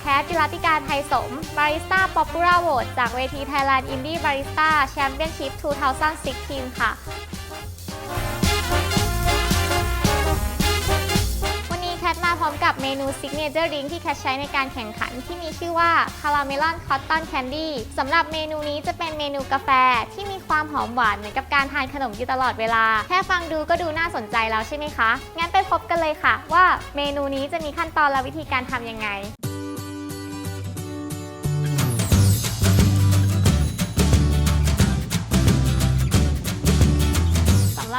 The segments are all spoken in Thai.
แคทจิรัติการไทยสมบาริสต้าป๊อปปูล่าโหวตจากเวที Thailand Indie Barista Championship 2016 ค่ะ วันนี้แคทมาพร้อมกับเมนูซิกเนเจอร์ดิงที่แคทใช้ในการแข่งขันที่มีชื่อว่าคาราเมลอนคอตตอนแคนดี้สำหรับเมนูนี้จะเป็นเมนูกาแฟที่มีความหอมหวานเหมือนกับการทานขนมอยู่ตลอดเวลา แค่ฟังดูก็ดูน่าสนใจแล้วใช่ไหมคะ งั้นไปพบกันเลยค่ะ ว่าเมนูนี้จะมีขั้นตอนและวิธีการทำยังไง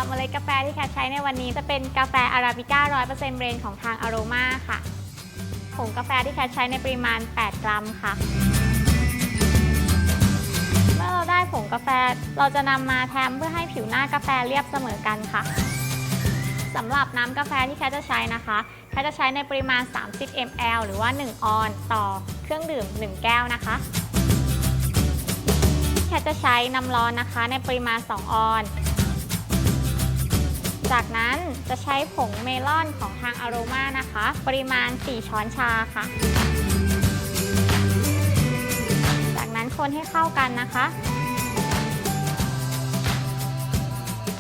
เมล็ดกาแฟที่แคทใช้ในวันนี้จะเป็นกาแฟอาราบิก้า100%เบรนของทางอโรมาค่ะ ผงกาแฟที่แคทใช้ในปริมาณ 8 กรัมค่ะ เมื่อเราได้ผงกาแฟเราจะนำมาแทมเพื่อให้ผิวหน้ากาแฟเรียบเสมอกันค่ะสำหรับน้ำกาแฟที่แคทจะใช้นะคะแคทจะใช้ในปริมาณ 30 ml หรือว่า 1 ออนต่อเครื่องดื่ม 1 แก้วนะคะแคทจะใช้น้ำร้อนนะคะในปริมาณ 2 ออน จากนั้นจะใช้ผงเมลอนของทางอโรมานะคะ ปริมาณ 4 ช้อนชาค่ะ จากนั้นคนให้เข้ากันนะคะ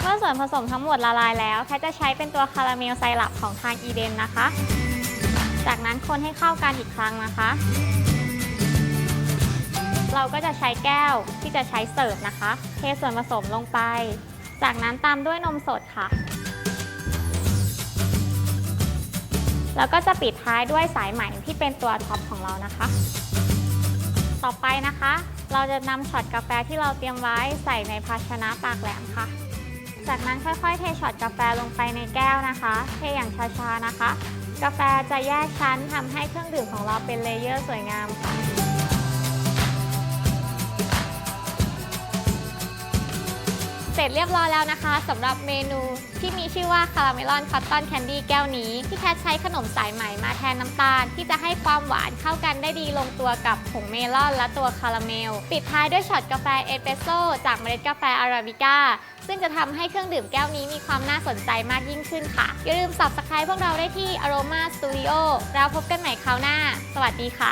เมื่อส่วนผสมทั้งหมดละลายแล้วแพทย์จะใช้เป็นตัวคาราเมลไซรัปของทางอีเดนนะคะ จากนั้นคนให้เข้ากันอีกครั้งนะคะ เราก็จะใช้แก้วที่จะใช้เสิร์ฟนะคะ เทส่วนผสมลงไป จากนั้นตามด้วยนมสดค่ะ แล้วก็จะปิดท้ายด้วยสายไหมที่เป็นตัวท็อปของเรานะคะ ต่อไปนะคะ เราจะนำช็อตกาแฟที่เราเตรียมไว้ใส่ในภาชนะปากแหลมค่ะ จากนั้นค่อยๆ เทช็อตกาแฟลงไปในแก้วนะคะ เทอย่างช้าๆนะคะ กาแฟจะแยกชั้นทำให้เครื่องดื่มของเราเป็นเลเยอร์สวยงามค่ะเสร็จเรียบร้อยแล้วนะคะสำหรับเมนู ชื่อว่าคาราเมลอนคอตตอนแคนดี้แก้วนี้ ที่แคทใช้ขนมสายไหมมาแทนน้ำตาล ที่จะให้ความหวานเข้ากันได้ดีลงตัวกับผงเมลอนและตัวคาราเมล ปิดท้ายด้วยช็อตกาแฟเอสเปรสโซ่จากเมล็ดกาแฟอาราบิก้าซึ่งจะทำให้เครื่องดื่มแก้วนี้มีความน่าสนใจมากยิ่งขึ้นค่ะ อย่าลืม subscribe พวกเราได้ที่ Aroma Studio แล้วพบกันใหม่คราวหน้า สวัสดีค่ะ